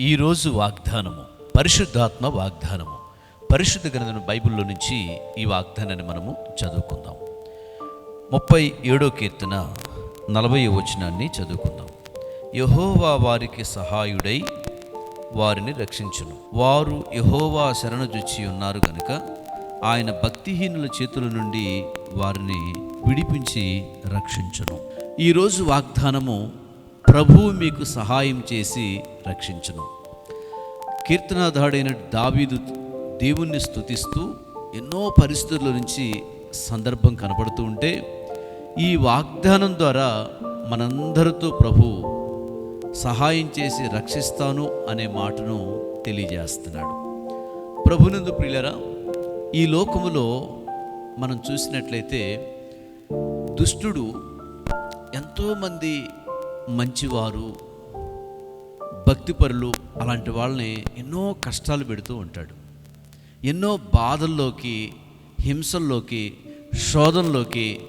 ఈరోజు వాగ్దానము పరిశుద్ధాత్మ వాగ్దానము. పరిశుద్ధ గ్రంథం బైబిల్లో నుంచి ఈ వాగ్దానాన్ని మనము చదువుకుందాం. ముప్పై ఏడో కీర్తన నలభై వచనాన్ని చదువుకుందాం. యహోవా వారికి సహాయుడై వారిని రక్షించును. వారు యహోవా శరణుజొచ్చి ఉన్నారు కనుక ఆయన భక్తిహీనుల చేతుల నుండి వారిని విడిపించి రక్షించును. ఈరోజు వాగ్దానము ప్రభువు మీకు సహాయం చేసి రక్షించును. కీర్తనాధాడైన దావీదు దేవుణ్ణి స్తుతిస్తూ ఎన్నో పరిస్థితుల నుంచి సందర్భం కనపడుతూ ఉంటే ఈ వాగ్దానం ద్వారా మనందరితో ప్రభు సహాయం చేసి రక్షిస్తాను అనే మాటను తెలియజేస్తున్నాడు. ప్రభునందు ప్రియులరా ఈ లోకములో మనం చూసినట్లయితే దుష్టుడు ఎంతోమంది మంచివారు భక్తిపరులు అలాంటి వాళ్ళని ఎన్నో కష్టాలు పెడుతూ ఉంటాడు. ఎన్నో బాధల్లోకి హింసల్లోకి శోధనలోకి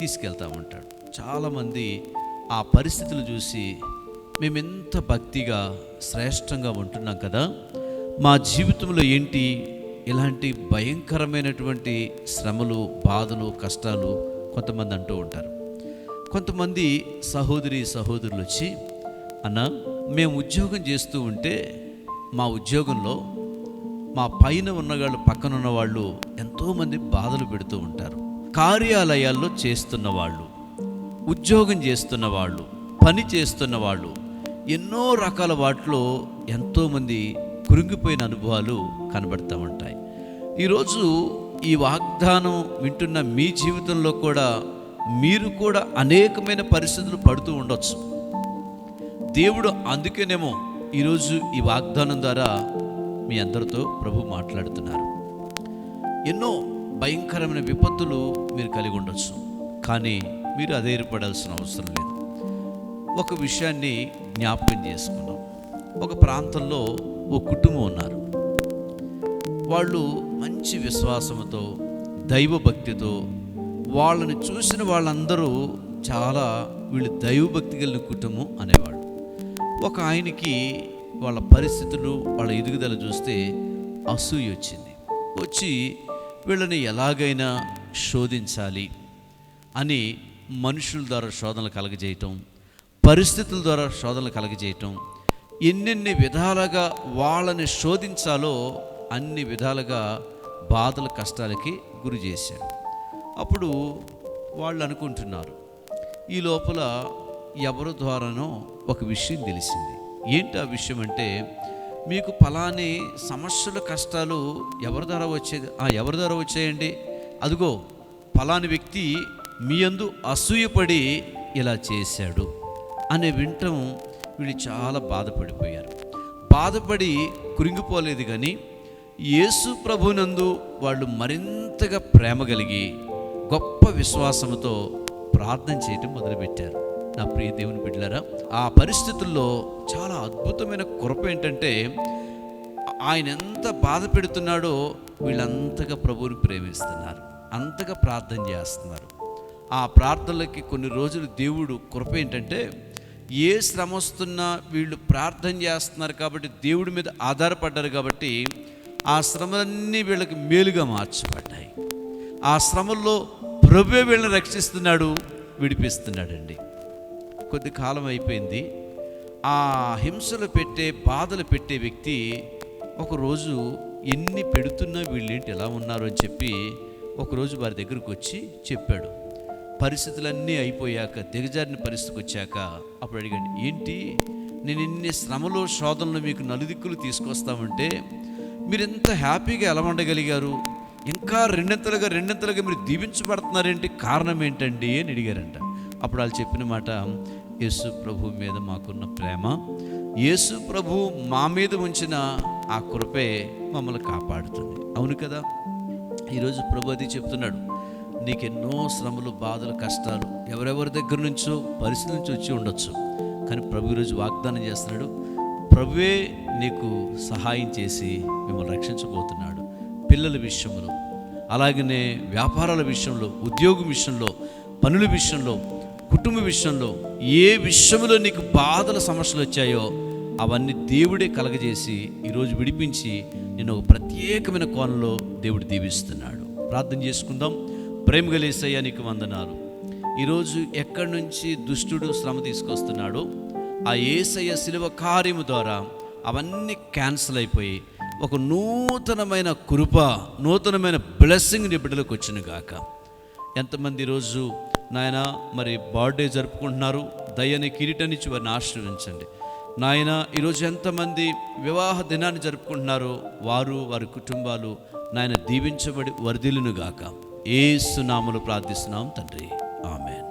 తీసుకెళ్తా ఉంటాడు. చాలామంది ఆ పరిస్థితులు చూసి మేము భక్తిగా శ్రేష్టంగా ఉంటున్నాం కదా మా జీవితంలో ఏంటి ఇలాంటి భయంకరమైనటువంటి శ్రమలు బాధలు కష్టాలు కొంతమంది అంటూ ఉంటారు. కొంతమంది సహోదరి సహోదరులు వచ్చి అన్న మేము ఉద్యోగం చేస్తూ ఉంటే మా ఉద్యోగంలో మా పైన ఉన్నవాళ్ళు పక్కనున్న వాళ్ళు ఎంతోమంది బాధలు పెడుతూ ఉంటారు. కార్యాలయాల్లో చేస్తున్న వాళ్ళు ఉద్యోగం చేస్తున్న వాళ్ళు పని చేస్తున్న వాళ్ళు ఎన్నో రకాల వాటిలో ఎంతోమంది కురింగిపోయిన అనుభవాలు కనబడుతూ ఉంటాయి. ఈరోజు ఈ వాగ్దానం వింటున్న మీ జీవితంలో కూడా మీరు కూడా అనేకమైన పరిస్థితులు పడుతూ ఉండొచ్చు. దేవుడు అందుకేనేమో ఈరోజు ఈ వాగ్దానం ద్వారా మీ అందరితో ప్రభు మాట్లాడుతున్నారు. ఎన్నో భయంకరమైన విపత్తులు మీరు కలిగి ఉండొచ్చు. కానీ మీరు అధైర్యపడాల్సిన అవసరం లేదు. ఒక విషయాన్ని జ్ఞాపకం చేసుకున్నాం ఒక ప్రాంతంలో ఓ కుటుంబం ఉన్నారు. వాళ్ళు మంచి విశ్వాసంతో దైవభక్తితో వాళ్ళని చూసిన వాళ్ళందరూ చాలా వీళ్ళు దైవభక్తి కలిగిన కుటుంబం అనేవాళ్ళు. ఒక ఆయనకి వాళ్ళ పరిస్థితులు వాళ్ళ ఎదుగుదల చూస్తే అసూయ వచ్చింది. వచ్చి వీళ్ళని ఎలాగైనా శోధించాలి అని మనుషుల ద్వారా శోధనలు కలగజేయటం పరిస్థితుల ద్వారా శోధనలు కలగజేయటం ఎన్నెన్ని విధాలుగా వాళ్ళని శోధించాలో అన్ని విధాలుగా బాధల కష్టాలకి గురి చేశాడు. అప్పుడు వాళ్ళు అనుకుంటున్నారు ఈ లోపల ఎవరి ద్వారానో ఒక విషయం తెలిసింది. ఏంటి ఆ విషయం అంటే మీకు ఫలాని సమస్యల కష్టాలు ఎవరి ద్వారా వచ్చేది ఆ ఎవరి ద్వారా వచ్చాయండి? అదిగో ఫలాని వ్యక్తి మీ అందు అసూయపడి ఇలా చేశాడు. అనే వింటం వీళ్ళు చాలా బాధపడిపోయారు. బాధపడి కురింగిపోలేదు కానీ యేసు ప్రభునందు వాళ్ళు మరింతగా ప్రేమ కలిగి గొప్ప విశ్వాసంతో ప్రార్థన చేయటం మొదలుపెట్టారు. నా ప్రియ దేవుని బిడ్డలారా ఆ పరిస్థితుల్లో చాలా అద్భుతమైన కృప ఏంటంటే ఆయన ఎంత బాధ పెడుతున్నాడో వీళ్ళంతగా ప్రభువుని ప్రేమిస్తున్నారు. అంతగా ప్రార్థన చేస్తున్నారు. ఆ ప్రార్థనలకి కొన్ని రోజులు దేవుడు కృప ఏంటంటే ఏ శ్రమ వస్తున్నా వీళ్ళు ప్రార్థన చేస్తున్నారు కాబట్టి దేవుడి మీద ఆధారపడ్డారు కాబట్టి ఆ శ్రమలన్నీ వీళ్ళకి మేలుగా మార్చబడ్డాయి. ఆ శ్రమల్లో ప్రభువే వీళ్ళని రక్షిస్తున్నాడు విడిపిస్తున్నాడండి. కొద్ది కాలం అయిపోయింది. ఆ హింసలు పెట్టే బాధలు పెట్టే వ్యక్తి ఒకరోజు ఎన్ని పెడుతున్నా వీళ్ళేంటి ఎలా ఉన్నారు అని చెప్పి ఒకరోజు వారి దగ్గరకు వచ్చి చెప్పాడు. పరిస్థితులన్నీ అయిపోయాక దిగజారిన పరిస్థితికి వచ్చాక అప్పుడు అడిగాడు ఏంటి? నేను ఇన్ని శ్రమలు శోధనలు మీకు నలుదిక్కులు తీసుకొస్తామంటే మీరు ఎంత హ్యాపీగా ఎలా ఉండగలిగారు? ఇంకా రెండింతలుగా రెండింతలుగా మీరు దీవించబడుతున్నారేంటి? కారణం ఏంటండి అని అడిగారంట. అప్పుడు వాళ్ళు చెప్పిన మాట యేసు ప్రభు మీద మాకున్న ప్రేమ యేసు ప్రభు మా మీద ఉంచిన ఆ కృపే మమ్మల్ని కాపాడుతుంది. అవును కదా? ఈరోజు ప్రభు అది చెప్తున్నాడు. నీకెన్నో శ్రమలు బాధలు కష్టాలు ఎవరెవరి దగ్గర నుంచో పరిస్థితి నుంచి వచ్చి ఉండొచ్చు. కానీ ప్రభు ఈరోజు వాగ్దానం చేస్తున్నాడు ప్రభువే నీకు సహాయం చేసి మిమ్మల్ని రక్షించబోతున్నాడు. పిల్లల విషయంలో అలాగనే వ్యాపారాల విషయంలో ఉద్యోగం విషయంలో పనుల విషయంలో కుటుంబ విషయంలో ఏ విషయంలో నీకు బాధల సమస్యలు వచ్చాయో అవన్నీ దేవుడే కలగజేసి ఈరోజు విడిపించి నేను ఒక ప్రత్యేకమైన కోణంలో దేవుడు దీవిస్తున్నాడు. ప్రార్థన చేసుకుందాం. ప్రేమ గలేసయ్యా నీకు వందనాలు. ఈరోజు ఎక్కడి నుంచి దుష్టుడు శ్రమ తీసుకొస్తున్నాడో ఆ ఏసయ్య శిలువ కార్యము ద్వారా అవన్నీ క్యాన్సిల్ అయిపోయి ఒక నూతనమైన కృప నూతనమైన బ్లెస్సింగ్ నీ బిడ్డలకు వచ్చిన గాక. ఎంతమంది ఈరోజు నాయన మరి బర్త్డే జరుపుకుంటున్నారు? దయ్యని కిరీటనిచ్చి వారిని ఆశీర్వదించండి. నాయన ఈరోజు ఎంతమంది వివాహ దినాన్ని జరుపుకుంటున్నారో వారు వారి కుటుంబాలు నాయన దీవించబడి వరదిలునుగాక ఏ సునాములు ప్రార్థిస్తున్నాం తండ్రి. ఆమెన్.